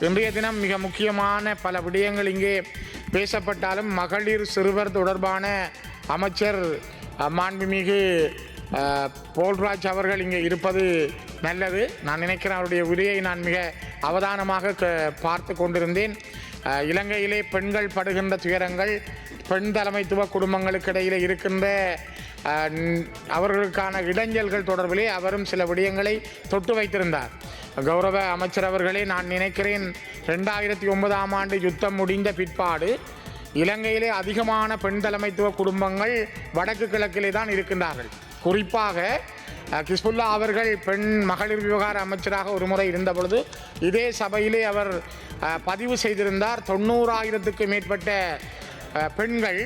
இன்றைய தினம் மிக முக்கியமான பல விடயங்கள் இங்கே பேசப்பட்டாலும் மகளிர் சிறுவர் தொடர்பான அமைச்சர் மாண்புமிகு போல்ராஜ் அவர்கள் இங்கே இருப்பது நல்லது. நான் நினைக்கிறேன் அவருடைய உரையை நான் மிக அவதானமாக க- பார்த்து கொண்டிருந்தேன். இலங்கையிலே பெண்கள் படுகின்ற துயரங்கள் பெண் தலைமைத்துவ குடும்பங்களுக்கு இடையிலே இருக்கின்ற அவர்களுக்கான இடைஞ்சல்கள் தொடர்பிலே அவரும் சில விடயங்களை தொட்டு வைத்திருந்தார். கௌரவ அமைச்சர் அவர்களே நான் நினைக்கிறேன் ரெண்டாயிரத்தி ஒன்பதாம் ஆண்டு யுத்தம் முடிந்த பிற்பாடு இலங்கையிலே அதிகமான பெண் தலைமைத்துவ குடும்பங்கள் வடக்கு கிழக்கிலே தான் இருக்கின்றார்கள். குறிப்பாக கிஸ்புல்லா அவர்கள் பெண் மகளிர் விவகார அமைச்சராக ஒரு முறை இருந்த பொழுது இதே சபையிலே அவர் பதிவு செய்திருந்தார். தொண்ணூறாயிரத்துக்கு மேற்பட்ட பெண்கள்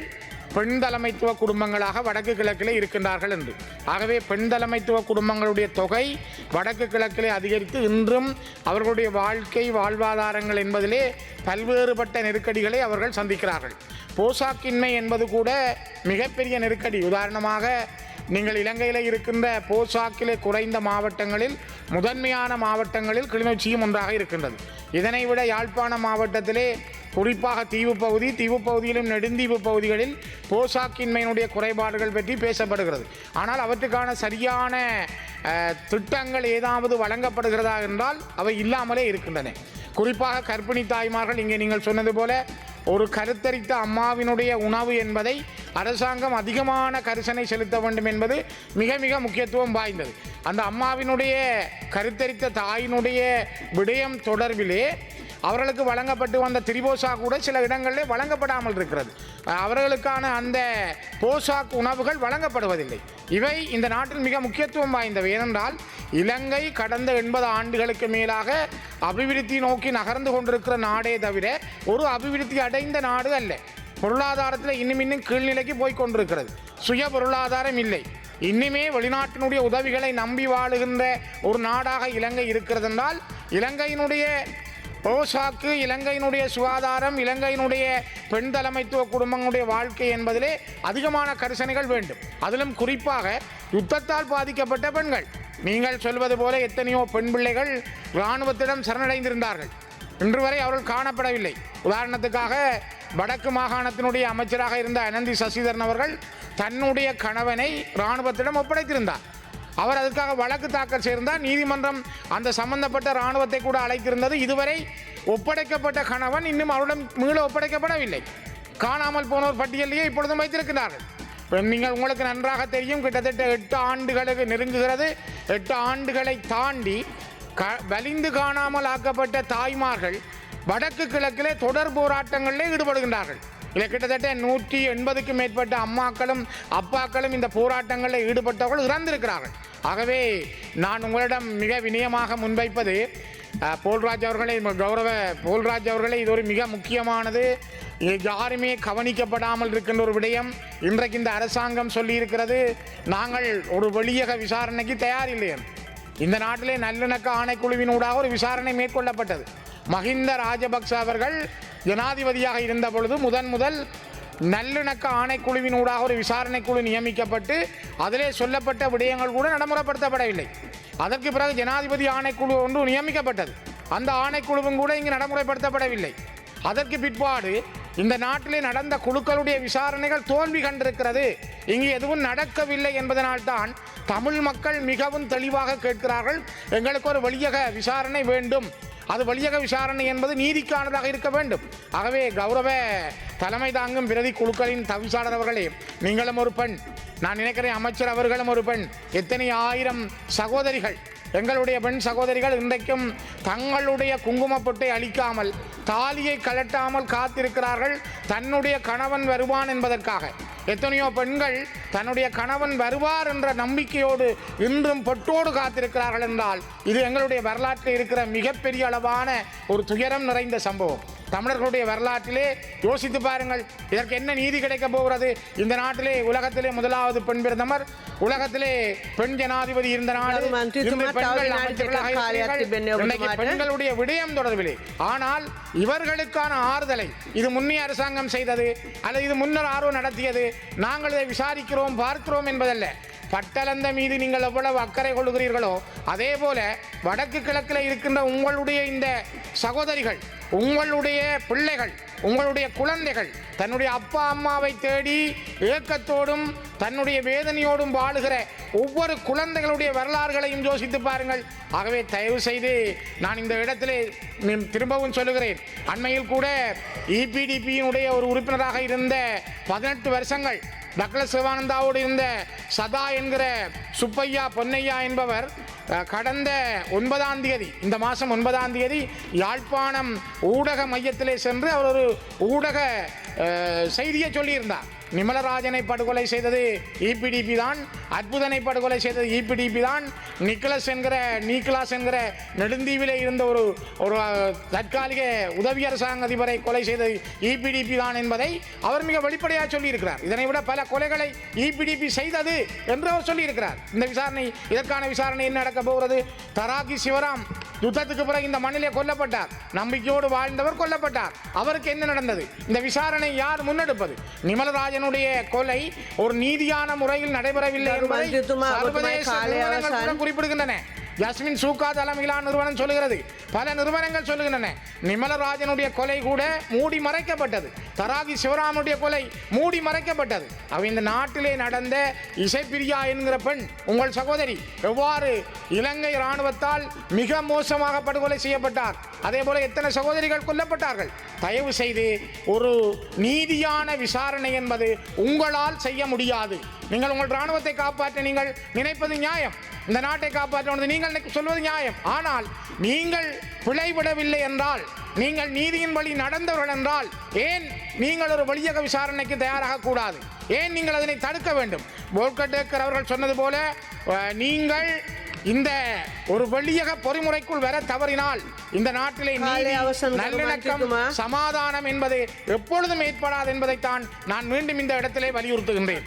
பெண் தலைமைத்துவ குடும்பங்களாக வடக்கு கிழக்கிலே இருக்கின்றார்கள் என்று. ஆகவே பெண் தலைமைத்துவ குடும்பங்களுடைய தொகை வடக்கு கிழக்கிலே அதிகரித்து இன்றும் அவர்களுடைய வாழ்க்கை வாழ்வாதாரங்கள் என்பதிலே பல்வேறுபட்ட நெருக்கடிகளை அவர்கள் சந்திக்கிறார்கள். போசாக்கின்மை என்பது கூட மிகப்பெரிய நெருக்கடி. உதாரணமாக நீங்கள் இலங்கையில் இருக்கின்ற போசாக்கிலே குறைந்த மாவட்டங்களில் முதன்மையான மாவட்டங்களில் கிளிநொச்சியும் ஒன்றாக இருக்கின்றது. இதனை விட யாழ்ப்பாண மாவட்டத்திலே குறிப்பாக தீவு பகுதி தீவு பகுதியிலும் நெடுந்தீவு பகுதிகளில் போசாக்கின்மையினுடைய குறைபாடுகள் பற்றி பேசப்படுகிறது. ஆனால் அவற்றுக்கான சரியான திட்டங்கள் ஏதாவது வழங்கப்படுகிறதா என்றால் அவை இல்லாமலே இருக்கின்றன. குறிப்பாக கர்ப்பிணி தாய்மார்கள் இங்கே நீங்கள் சொன்னது போல ஒரு கருத்தரித்த அம்மாவினுடைய உணவு என்பதை அரசாங்கம் அதிகமான கரிசனை செலுத்த வேண்டும் என்பது மிக மிக முக்கியத்துவம் வாய்ந்தது. அந்த அம்மாவினுடைய கருத்தரித்த தாயினுடைய விடயம் தொடர்பிலே அவர்களுக்கு வழங்கப்பட்டு வந்த திரிபோசா கூட சில இடங்களிலே வழங்கப்படாமல் இருக்கிறது. அவர்களுக்கான அந்த போசாக் உணவுகள் வழங்கப்படுவதில்லை. இவை இந்த நாட்டில் மிக முக்கியத்துவம் வாய்ந்தவை. ஏனென்றால் இலங்கை கடந்த எண்பது ஆண்டுகளுக்கு மேலாக அபிவிருத்தி நோக்கி நகர்ந்து கொண்டிருக்கிற நாடே தவிர ஒரு அபிவிருத்தி அடைந்த நாடு அல்ல. பொருளாதாரத்தில் இன்னும் இன்னும் கீழ்நிலைக்கு போய் கொண்டிருக்கிறது. சுய பொருளாதாரம் இல்லை. இன்னுமே வெளிநாட்டினுடைய உதவிகளை நம்பி வாழுகின்ற ஒரு நாடாக இலங்கை இருக்கிறது என்றால் இலங்கையினுடைய ரோசாக்கு இலங்கையினுடைய சுகாதாரம் இலங்கையினுடைய பெண் தலைமைத்துவ குடும்பங்களுடைய வாழ்க்கை என்பதிலே அதிகமான கரிசனைகள் வேண்டும். அதிலும் குறிப்பாக யுத்தத்தால் பாதிக்கப்பட்ட பெண்கள். நீங்கள் சொல்வது போல எத்தனையோ பெண் பிள்ளைகள் இராணுவத்திடம் சரணடைந்திருந்தார்கள். இன்று வரை அவர்கள் காணப்படவில்லை. உதாரணத்துக்காக வடக்கு மாகாணத்தினுடைய அமைச்சராக இருந்த அனந்தி சசிதரன் அவர்கள் தன்னுடைய கணவனை இராணுவத்திடம் ஒப்படைத்திருந்தார். அவர் அதுக்காக வழக்கு தாக்கல் செய்திருந்தார் நீதிமன்றம் அந்த சம்பந்தப்பட்ட இராணுவத்தை கூட அழைத்திருந்தது. இதுவரை ஒப்படைக்கப்பட்ட கணவன் இன்னும் அவருடன் மீள ஒப்படைக்கப்படவில்லை. காணாமல் போனோர் பட்டியலையே இப்பொழுதும் வைத்திருக்கிறார்கள். நீங்கள் உங்களுக்கு நன்றாக தெரியும் கிட்டத்தட்ட எட்டு ஆண்டுகளுக்கு நெருங்குகிறது. எட்டு ஆண்டுகளை தாண்டி க வலிந்து காணாமல் ஆக்கப்பட்ட தாய்மார்கள் வடக்கு கிழக்கிலே தொடர் போராட்டங்களிலே ஈடுபடுகின்றார்கள். இதில் கிட்டத்தட்ட நூற்றி எண்பதுக்கும் மேற்பட்ட அம்மாக்களும் அப்பாக்களும் இந்த போராட்டங்களில் ஈடுபட்டவர்கள் இறந்திருக்கிறார்கள். ஆகவே நான் உங்களிடம் மிக வினயமாக முன்வைப்பது போல்ராஜ் அவர்களை கௌரவ போல்ராஜ் அவர்களே இது ஒரு மிக முக்கியமானது. யாருமே கவனிக்கப்படாமல் இருக்கின்ற ஒரு விடயம் இன்றைக்கு இந்த அரசாங்கம் சொல்லியிருக்கிறது. நாங்கள் ஒரு வெளியக விசாரணைக்கு தயாரில்லை என்று. இந்த நாட்டிலே நல்லிணக்க ஆணைக்குழுவினூடாக ஒரு விசாரணை மேற்கொள்ளப்பட்டது. மஹிந்த ராஜபக்ச அவர்கள் ஜனாதிபதியாக இருந்த பொழுது முதன் முதல் நல்லிணக்க ஆணைக்குழுவினூடாக ஒரு விசாரணை குழு நியமிக்கப்பட்டு அதிலே சொல்லப்பட்ட விடயங்கள் கூட நடைமுறைப்படுத்தப்படவில்லை. அதற்கு பிறகு ஜனாதிபதி ஆணைக்குழு ஒன்று நியமிக்கப்பட்டது. அந்த ஆணைக்குழுவும் கூட இங்கு நடைமுறைப்படுத்தப்படவில்லை. அதற்கு பிற்பாடு இந்த நாட்டிலே நடந்த குழுக்களுடைய விசாரணைகள் தோல்வி கண்டிருக்கிறது. இங்கு எதுவும் நடக்கவில்லை என்பதனால்தான் தமிழ் மக்கள் மிகவும் தெளிவாக கேட்கிறார்கள். எங்களுக்கு ஒரு வெளியக விசாரணை வேண்டும். அது வழியக விசாரணை என்பது நீதிக்கானதாக இருக்க வேண்டும். ஆகவே கௌரவ தலைமை தாங்கும் பிரதி குழுக்களின் தவிசாளர் அவர்களே நீங்களும் ஒரு பெண். நான் நினைக்கிறேன் அமைச்சர் அவர்களும் ஒரு பெண். எத்தனை ஆயிரம் சகோதரிகள். எங்களுடைய பெண் சகோதரிகள் இன்றைக்கும் தங்களுடைய குங்குமப்பொட்டை அழிக்காமல் தாலியை கலட்டாமல் காத்திருக்கிறார்கள். தன்னுடைய கணவன் வருவான் என்பதற்காக. எத்தனையோ பெண்கள் தன்னுடைய கணவன் வருவார் என்ற நம்பிக்கையோடு இன்றும் பொட்டோடு காத்திருக்கிறார்கள் என்றால் இது எங்களுடைய வரலாற்றில் இருக்கிற மிகப்பெரிய அளவான ஒரு துயரம் நிறைந்த சம்பவம். தமிழர்களுடைய வரலாற்றிலே யோசித்து பாருங்கள். இதற்கு என்ன நீதி கிடைக்க போகிறது? இந்த நாட்டிலே உலகத்திலே முதலாவது பெண் பிரதமர் உலகத்திலே பெண் ஜனாதிபதி இருந்த நாடு. பெண்களுடைய விடயம் தொடர்பிலே. ஆனால் இவர்களுக்கான ஆறுதலை இது முன்னே அரசாங்கம் செய்தது அல்லது இது முன்னர் ஆர்வம் நடத்தியது நாங்கள் இதை விசாரிக்கிறோம் பார்க்கிறோம் என்பதல்ல. பட்டலந்த மீது நீங்கள் எவ்வளவு அக்கறை கொள்கிறீர்களோ அதே போல வடக்கு கிழக்கில் இருக்கின்ற உங்களுடைய இந்த சகோதரிகள் உங்களுடைய பிள்ளைகள் உங்களுடைய குழந்தைகள் தன்னுடைய அப்பா அம்மாவை தேடி ஏக்கத்தோடும் தன்னுடைய வேதனையோடும் வாழுகிற ஒவ்வொரு குழந்தைகளுடைய வரலாறுகளையும் யோசித்து பாருங்கள். ஆகவே தயவு செய்து நான் இந்த இடத்திலே திரும்பவும் சொல்லுகிறேன். அண்மையில் கூட இபிடிபியினுடைய ஒரு உறுப்பினராக இருந்த பதினெட்டு வருஷங்கள் டக்ளஸ் சிவானந்தாவோடு இருந்த சதா என்கிற சுப்பையா பொன்னையா என்பவர் கடந்த ஒன்பதாம் தேதி இந்த மாதம் ஒன்பதாம் தேதி யாழ்ப்பாணம் ஊடக மையத்திலே சென்று அவர் ஒரு ஊடக செய்தியை சொல்லியிருந்தார் நிமலராஜனை படுகொலை செய்தது இபிடிபி தான். அற்புதனை படுகொலை செய்தது இபிடிபி தான். நிக்கலஸ் என்கிற நீக்லாஸ் என்கிற நெடுந்தீவிலே இருந்த ஒரு ஒரு தற்காலிக உதவி அரசாங்க அதிபரை கொலை செய்தது இபிடிபி தான் என்பதை அவர் மிக வெளிப்படையாக சொல்லியிருக்கிறார். இதனை விட பல கொலைகளை இபிடிபி செய்தது என்று அவர் சொல்லியிருக்கிறார். இந்த விசாரணை இதற்கான விசாரணை என்ன நடக்க போகிறது? தராகி சிவராம் யுத்தத்துக்கு பிறகு இந்த மண்ணிலே கொல்லப்பட்டார். நம்பிக்கையோடு வாழ்ந்தவர் கொல்லப்பட்டார். அவருக்கு என்ன நடந்தது? இந்த விசாரணை யார் முன்னெடுப்பது? நிமலராஜனுடைய கொலை ஒரு நீதியான முறையில் நடைபெறவில்லை என்பதை சர்வதேச. குறிப்பிடுகின்றன. ஜஸ்மின் சூகா தலைமையிலான நிறுவனம் சொல்லுகிறது. பல நிறுவனங்கள் சொல்லுகின்றன. நிமலராஜனுடைய கொலை கூட மூடி மறைக்கப்பட்டது. தராகி சிவராமனுடைய கொலை மூடி மறைக்கப்பட்டது. அவ இந்த நாட்டிலே நடந்த இசைப்பிரியா என்கிற பெண் உங்கள் சகோதரி எவ்வாறு இலங்கை இராணுவத்தால் மிக மோசமாக படுகொலை செய்யப்பட்டார்? அதே போல எத்தனை சகோதரிகள் கொல்லப்பட்டார்கள்? தயவு செய்து ஒரு நீதியான விசாரணை என்பது உங்களால் செய்ய முடியாது. நீங்கள் உங்கள் இராணுவத்தை காப்பாற்ற நீங்கள் நினைப்பது நியாயம். இந்த நாட்டை காப்பாற்ற நீங்கள் சொல்வது நியாயம். ஆனால் நீங்கள் பிழைவிடவில்லை என்றால் நீங்கள் நீதியின் வழி நடந்தவர்கள் என்றால் ஏன் நீங்கள் ஒரு வெளியக விசாரணைக்கு தயாராக கூடாது? ஏன் நீங்கள் அதனை தடுக்க வேண்டும்? போல்கட்டேக்கர் அவர்கள் சொன்னது போல நீங்கள் இந்த ஒரு வெளியக பொறிமுறைக்குள் வர தவறினால் இந்த நாட்டிலே நல்லிணக்கம்? சமாதானம் என்பது எப்பொழுதும் ஏற்படாது என்பதைத்தான் நான் மீண்டும் இந்த இடத்திலே வலியுறுத்துகின்றேன்.